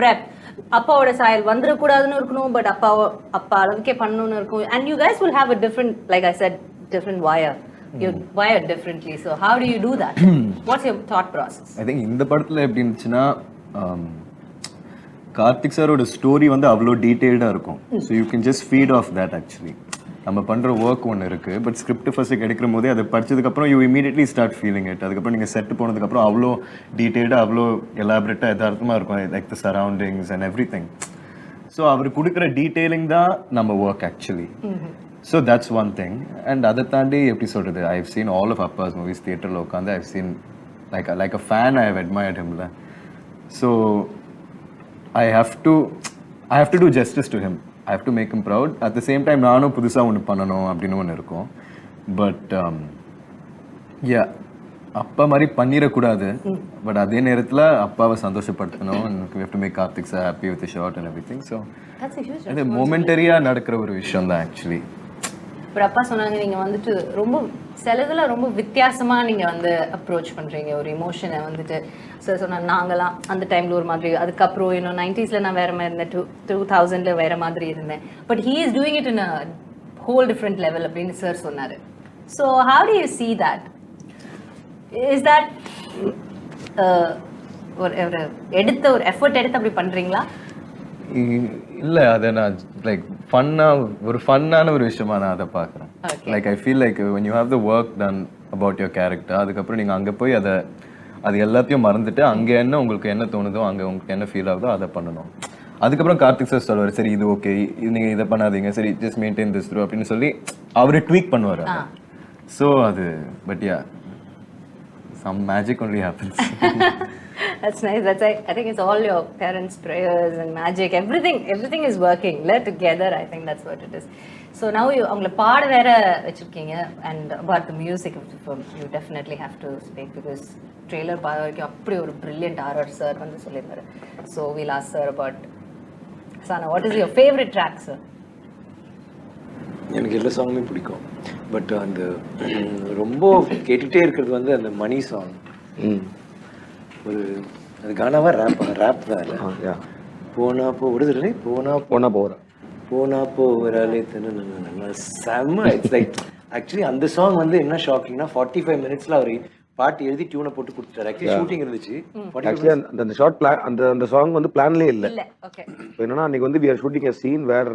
Prep அப்பாவோட சாயல் வந்துடக்கூடாதுன்னு இருக்கணும் பட் அப்பா அப்பா அளவுக்கே பண்ணணும்னு இருக்கும். And you guys will have a different like I said different where you where differently so how do you do that what's your thought process I think இந்த படத்தில் எப்படி இருந்துச்சுன்னா um, கார்த்திக் சாரோட ஸ்டோரி வந்து அவ்வளோ டீட்டெயில்டாக இருக்கும். So you can just feed off that actually நம்ம பண்ணுற ஒர்க் ஒன்று இருக்குது பட் ஸ்கிரிப்ட் ஃபஸ்ட்டு கிடைக்கிற போதே அதை படிச்சதுக்கப்புறம் you immediately start feeling it அதுக்கப்புறம் நீங்கள் செட் போனதுக்கப்புறம் அவ்வளோ டீட்டெயில்டாக அவ்வளோ எலாபரேட்டாக யதார்த்தமாக இருக்கும். Like the surroundings and everything so அவர் கொடுக்குற டீட்டெயிலிங் தான் நம்ம work actually so that's one thing and அதை தாண்டி எப்படி சொல்கிறது I have seen all of Abbas movies தியேட்டரில் உட்காந்து I've seen like like a fan I have admired ஹிம்ல so I have to I have to do justice to him I have to make him proud at the same time நானும் புதுசாக ஒன்று பண்ணணும் அப்படின்னு ஒன்று இருக்கும். But yeah அப்பா மாதிரி பண்ணிடக்கூடாது. பட் அதே நேரத்தில் அப்பாவை சந்தோஷப்படுத்தணும். How to make Karthik sir happy with short and everything so அது மொமெண்டரியாக நடக்கிற ஒரு விஷயம் தான் ஆக்சுவலி அப்புறம் அப்பா சொன்னாங்க நீங்க வந்துட்டு ரொம்ப சிலதுல ரொம்ப வித்தியாசமா நீங்க வந்து அப்ரோச் பண்றீங்க. ஒரு இமோஷனை வந்துட்டு. சார் சொன்னா நாங்களாம் அந்த டைம்ல ஒரு மாதிரி. அதுக்கப்புறம் இன்னும் நைன்டிஸ்ல நான் வேற மாதிரி இருந்தேன். டூ டூ தௌசண்ட்ல வேற மாதிரி இருந்தேன். But he is doing it in a whole different level அப்படின்னு சார் சொன்னாரு. So how do you see that is that ஒரு ஒரு எடுத்த ஒரு எஃபர்ட் எடுத்து அப்படி பண்றீங்களா? இல்லை அதை நான் லைக் ஃபன்னாக ஒரு ஃபன்னான ஒரு விஷயமா நான் அதை பார்க்குறேன். Like I feel like when you have the work done about your character அதுக்கப்புறம் நீங்கள் அங்கே போய் அதை அது எல்லாத்தையும் மறந்துட்டு அங்கே என்ன உங்களுக்கு என்ன தோணுதோ அங்கே உங்களுக்கு என்ன ஃபீல் ஆகுதோ அதை பண்ணணும். அதுக்கப்புறம் கார்த்திக் சார் சொல்லுவார் சரி இது ஓகே இது நீங்கள் இதை பண்ணாதீங்க. சரி ஜஸ்ட் மெயின்டைன் திஸ் த்ரூ அப்படின்னு சொல்லி அவர் ட்வீக் பண்ணுவார் ஸோ அது but yeah some magic only happens That's nice. That's I, I think it's all your parents' prayers and magic. Everything, everything is working. Let together. I think that's what it is. So now you, அவங்கள பாட வேற வச்சிருக்கீங்க and about the music of the film, you definitely have to speak because trailer பார்த்த வரைக்கும் அப்படி ஒரு brilliant RR sir வந்து சொல்லியிருந்தாரு. So we'll ask sir about Sana. What is your favorite track, sir? எனக்கு எல்லா சாங்குமே பிடிக்கும் பட் அந்த ரொம்ப கேட்டுகிட்டே இருக்கிறது வந்து அந்த மணி சாங் ஒரு அது கானாவா ரேப் ரேப் தான் இல்ல யா. போனா போ விடுதலை போனா போனா போகிறேன் போனா போகிறாலே செம்ம இட்ஸ் லைக் ஆக்சுவலி அந்த சாங் வந்து என்ன ஷாக்கிங்னா ஃபார்ட்டி ஃபைவ் மினிட்ஸ்ல அவர் பாட்டு எழுதி டியூனை போட்டு கொடுத்துட்டாரு. ஆக்சுவலி ஷூட்டிங் இருந்துச்சு. 45 ஆக்சுவலி அந்த அந்த ஷார்ட் பிளான் அந்த அந்த சாங் வந்து பிளான்லேயே இல்லை. என்னன்னா அன்னைக்கு வந்து we are shooting a scene where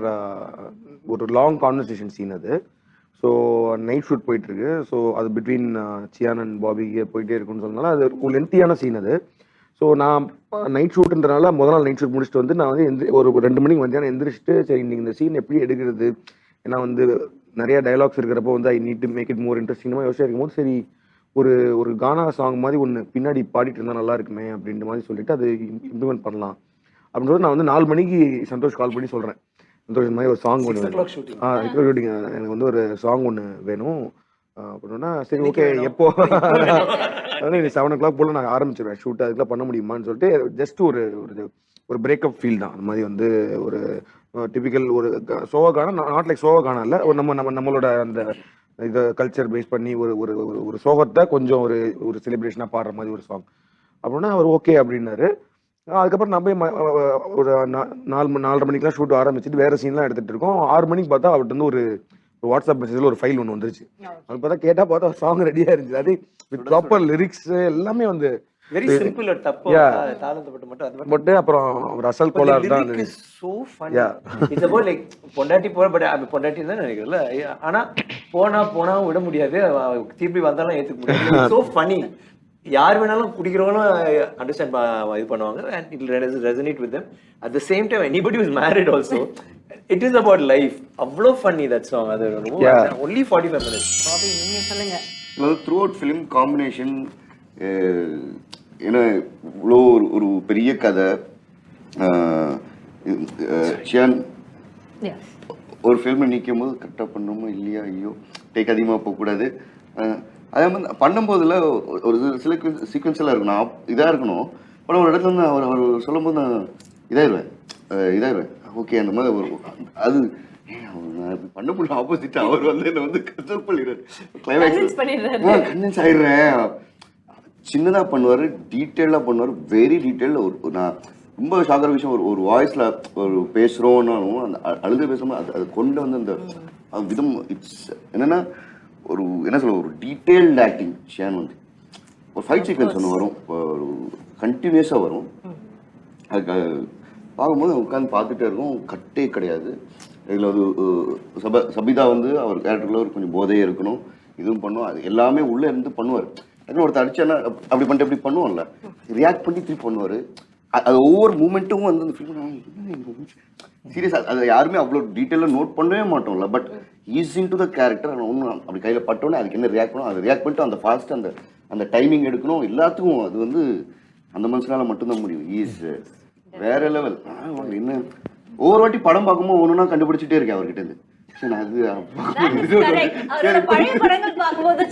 ஒரு லாங் கான்வர்சேஷன் சீன் அது. ஸோ நைட் ஷூட் போயிட்டுருக்கு. ஸோ அது பிட்வீன் சியான் அண்ட் பாபிக்கே போயிட்டே இருக்குன்னு சொன்னால அது ஒரு லென்த்தியான சீன் அது. ஸோ நான் நைட் ஷூட்ன்றனால முதல் நாள் நைட் ஷூட் முடிச்சுட்டு வந்து நான் வந்து எந்த ஒரு ரெண்டு மணிக்கு மத்தியானம் எந்திரிச்சிட்டு சரி இன்றைக்கி இந்த சீன் எப்படி எடுக்கிறது? ஏன்னா வந்து நிறைய டயலாக்ஸ் இருக்கிறப்போ வந்து I need to make it more இன்ட்ரெஸ்டிங்காக யோசிச்சு இருக்கும்போது சரி ஒரு ஒரு கானா சாங் மாதிரி ஒன்று பின்னாடி பாடிட்டு இருந்தால் நல்லா இருக்குமே அப்படின்ற மாதிரி சொல்லிட்டு அது இம்ப்ளிமெண்ட் பண்ணலாம். அப்படின்றது நான் வந்து நாலு மணிக்கு சந்தோஷ் கால் பண்ணி சொல்கிறேன் இந்த மாதிரி ஒரு சாங் ஒன்று வேணும். ஆ ஷூட்டிங் எனக்கு வந்து ஒரு சாங் ஒன்று வேணும். அப்படின்னா சரி ஓகே எப்போ? இது செவன் ஓ கிளாக் போல் நான் ஆரம்பிச்சிருவேன். ஷூட் அதுக்குலாம் பண்ண முடியுமான்னு சொல்லிட்டு ஜஸ்ட் ஒரு ஒரு ஒரு பிரேக்கப் ஃபீல் தான். அந்த மாதிரி வந்து ஒரு டிபிக்கல் ஒரு சோவா கானா நாட் லைக் சோவா கானா இல்லை. ஒரு நம்ம நம்ம நம்மளோட அந்த இதை கல்ச்சர் பேஸ் பண்ணி ஒரு ஒரு ஒரு- சோகத்தை கொஞ்சம் ஒரு ஒரு செலிப்ரேஷனாக பாடுற மாதிரி ஒரு சாங் அப்படின்னா அவர் ஓகே அப்படின்னாரு. அதுக்கப்புறம் நான் போய் ம- அஹ் ஒரு நாலு மணி நாலரை மணிக்கெலாம் ஷூட் ஆரம்பிச்சுட்டு வேற சீன்லாம் எடுத்துட்டு இருக்கோம். ஆறு மணிக்கு பார்த்தா அவர்கிட்ட வந்து ஒரு ஒரு வாட்ஸ்அப் மெசேஜில் ஒரு ஃபைல் ஒன்று வந்துருச்சு. அது பார்த்தா கேட்டால் பார்த்தா சாங் ரெடியாக இருந்துச்சு. அது வித் ப்ராப்பர் லிரிக்ஸ் எல்லாமே வந்து வெரி சிம்பிள் தப்பு. Yeah. தாளந்தப்பட்டு மட்டும் அப்புறம் ஒரு அசல் கோளாறு தான் so Yeah. It's about like பொண்டாட்டி போற பட் அது பொண்டாட்டி தான் நினைக்கிறேன்ல. ஆனா போனா போனா விட முடியாது. திருப்பி வந்தாலும் ஏத்துக்க முடியாது. சோ ஃபன்னி யார் வேணாலும் குடிக்கிறவங்களும் அண்டர்ஸ்டாண்ட் இது பண்ணுவாங்க. And it resonate with them at the same time anybody is married also it is about life அவ்வளோ ஃபன்னி தட் சாங் அது ரொம்ப ஒன்லி ஃபார்ட்டி ஃபைவ் மினிட்ஸ் சொல்லுங்க. அதாவது த்ரூ அவுட் ஃபிலிம் காம்பினேஷன் ஏன்னா இவ்வளோ ஒரு ஒரு பெரிய கதை ஷியான். ஒரு ஃபில்மை நிற்கும் போது கரெக்டாக பண்ணணுமோ இல்லையா? ஐயோ டேக் அதிகமாக போகக்கூடாது. அதே மாதிரி பண்ணும்போதுல ஒரு- சில சீக்வன்ஸெல்லாம் இருக்கணும். இதாக இருக்கணும். ஆனால் ஒரு இடத்துல வந்து அவர் அவர் சொல்லும்போது நான் இதாயிருவேன். அஹ், இதாயிருவேன். ஓகே அந்த மாதிரி ஒரு அது பண்ண முடியும்? ஆப்போசிட் அவர் வந்து என்னை வந்து கன்சல்ட் பண்ணிடுறாரு. கிளைமேக்ஸ் கன்வின்ஸ் ஆயிடுறேன். சின்னதாக பண்ணுவார் டீட்டெயிலாக பண்ணுவார் வெரி டீட்டெயிலில் ஒரு நான் ரொம்ப ஷாக்கிற விஷயம் ஒரு ஒரு வாய்ஸ்ல ஒரு பேசுறோம்னாலும் அந்த அழுது பேசும்போது அது அது கொண்டு வந்து அந்த விதம் இட்ஸ் என்னன்னா ஒரு என்ன சொல்ல ஒரு டீடைல்டு ஆக்டிங் ஷேன் வந்து. ஒரு ஃபைட் சீக்வன்ஸ் ஒன்று வரும். ஒரு கண்டினியூஸாக வரும். அதுக்கு பார்க்கும்போது உட்காந்து பார்த்துட்டே இருக்கும். கட்டே கிடையாது. இதில் அஹ், சப சபிதா வந்து அவர் கேரக்டரில் ஒரு கொஞ்சம் போதையே இருக்கணும். இதுவும் பண்ணுவோம் அது எல்லாமே உள்ளே இருந்து பண்ணுவார். ஏன்னா ஒருத்தர் அடிச்சானா அப்~ அப்படி பண்ணிட்டு இப்படி பண்ணுவோம்ல ரியாக்ட் பண்ணி திருப்பி பண்ணுவார். அது ஒவ்வொரு மூமெண்ட்டும் வந்து அந்த ஃபிலிம் சீரியஸ் அது யாருமே அவ்வளோ டீட்டெயிலாக நோட் பண்ணவே மாட்டோம்ல. But is into the character ஒன்றும் அப்படி கையில் பட்டோன்னே அதுக்கு என்ன ரியாக்ட் பண்ணணும்? அதை ரியாக்ட் பண்ணிட்டு அந்த ஃபாஸ்ட் அந்த அந்த டைமிங் எடுக்கணும். எல்லாத்துக்கும் அது வந்து அந்த மனுஷனால மட்டும்தான் முடியும். ஈஸ் வேற லெவல் என்ன? ஒவ்வொரு வாட்டி படம் பார்க்கும்போது ஒன்றுனா கண்டுபிடிச்சிட்டே இருக்கேன் அவர்கிட்ட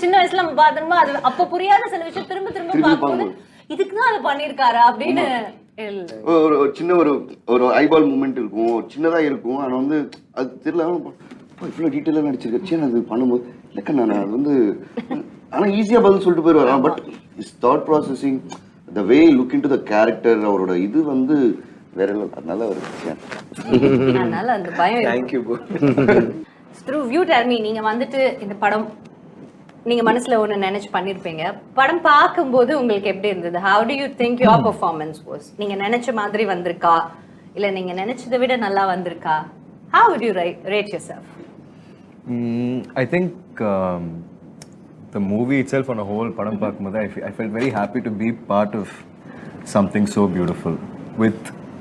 சின்ன வயசுல நம்ம அது அப்ப புரியாத சில விஷயம் திரும்ப திரும்ப பார்க்கும்போது இதுக்கு தான் அதை பண்ணிருக்காரா அப்படின்னு. ஒரு சின்ன ஒரு ஒரு ஐபால் மூமெண்ட் இருக்கும். சின்னதா இருக்கும். ஆனா வந்து அது தெரியல. இவ்வளோ டீட்டெயிலாக நடிச்சிருக்கேன் சரி அது பண்ணும்போது இல்லைக்கா நான் அது வந்து ஆனா ஈஸியா பதில் சொல்லிட்டு போயிடுவார். But is thought processing the way look into the character அவரோட இது வந்து வேற. அதனால அவர் அதனால அந்த பயம் தேங்க்யூ ப்ரோ த்ரூ வியூ டெர்மி நீங்க வந்துட்டு இந்த படம் நீங்க மனசுல ஒண்ணு நினைச்சு பண்ணிருப்பீங்க. படம் பார்க்கும்போது உங்களுக்கு எப்படி இருந்தது? How do you think your performance was நீங்க நினைச்ச மாதிரி வந்திருக்கா? இல்ல நீங்க நினைச்சதை விட நல்லா வந்திருக்கா? How would you rate rate yourself? Mm, I think um, the movie itself on a whole, Padam Pakmada, I, fe- I felt very happy to be part of something so beautiful with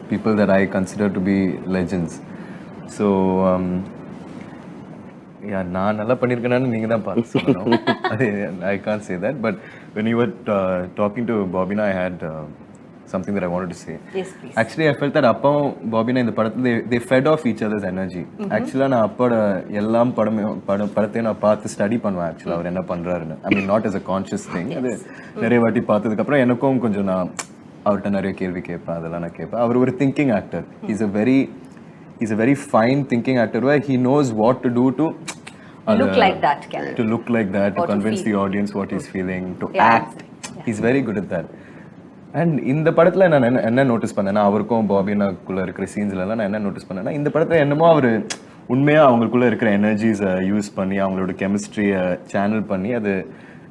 people that I consider to be legends. So, um, yeah, நான் நல்லா பண்ணியிருக்கேனான்னு நீங்கள் தான் பார்த்து சொல்லணும் அது I can say that but when you were talking to பாபினா I had something that I want to say yes please. Actually I felt that அப்பாவும் பாபினா இந்த படத்துல they fed off each others energy ஆக்சுவலாக நான் அப்போட எல்லாம் படமே படம் படத்தையும் நான் பார்த்து ஸ்டடி பண்ணுவேன் ஆக்சுவலாக அவர் என்ன பண்றாருன்னு. I mean not as a conscious thing அது நிறைய வாட்டி பார்த்ததுக்கப்புறம் எனக்கும் கொஞ்சம் நான் அவர்கிட்ட நிறைய கேள்வி கேட்பேன் அதெல்லாம் நான் கேட்பேன். அவர் ஒரு thinking actor is a very is a very fine thinking actor where he knows what to do to look like that character to look like that, to Or to convince feel. the audience what he's feeling, to Yeah, act. He's very good at that. And இந்த படத்துல நான் என்ன என்ன notice பண்ணேன்னா அவருக்கும் பாபினாக்குள்ள இருக்கிற சீன்ஸ்ல எல்லாம் நான் என்ன நோட்டீஸ் பண்ணேன்னா இந்த படத்துல என்னமோ அவர் உண்மையா அவங்களுக்குள்ள இருக்கிற எனர்ஜிஸை யூஸ் பண்ணி அவங்களோட கெமிஸ்ட்ரியை சேனல் பண்ணி அது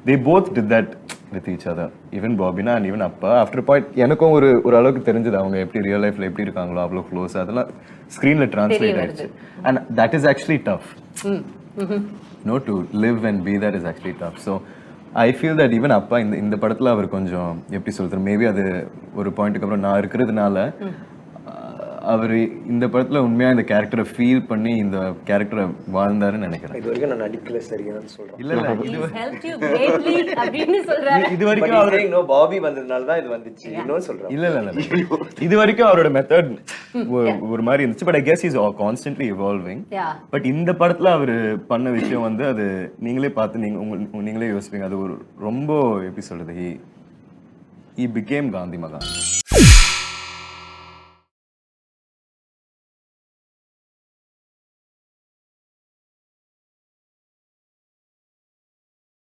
they both did that with each other even பாபினா and even அப்பா. ஆஃப்டர் பாயிண்ட் எனக்கும் ஒரு ஒரு அளவுக்கு தெரிஞ்சது. அவங்க எப்படி ரியல் லைஃப்ல எப்படி இருக்காங்களோ அவ்வளோ க்ளோஸ் அதெல்லாம் ஸ்க்ரீன்ல டிரான்ஸ்லேட் ஆயிடுச்சு. And that is actually tough no to live and be that is actually tough so I feel that even அப்பா இந்த இந்த படத்தில் அவர் கொஞ்சம் எப்படி சொல்கிறது மேபி அது ஒரு பாயிண்ட்டுக்கு அப்புறம் நான் இருக்கிறதுனால அவர் இந்த படத்தில் உண்மையாக இந்த கேரக்டரை ஃபீல் பண்ணி இந்த கேரக்டரை வாழ்ந்தாருன்னு நினைக்கிறேன். இது வரைக்கும் நான் நடிக்கல சரிங்கன்னு சொல்றேன். இல்லை இல்லை இது வரைக்கும் அவர் இன்னும் பாபி வந்ததுனால தான் இது வந்துச்சு. இன்னும் சொல்றேன். இல்ல இல்ல இல்ல இது வரைக்கும் அவரோட மெத்தட் ஒரு மாதிரி இருந்துச்சு. But I guess is constantly evolving but இந்த படத்துல அவர் பண்ண விஷயம் வந்து அது நீங்களே பார்த்து நீங்க உங்க நீங்களே யோசிப்பீங்க. அது ஒரு ரொம்ப எப்படி சொல்றது? ஹி ஹி பிகேம் காந்தி மகான்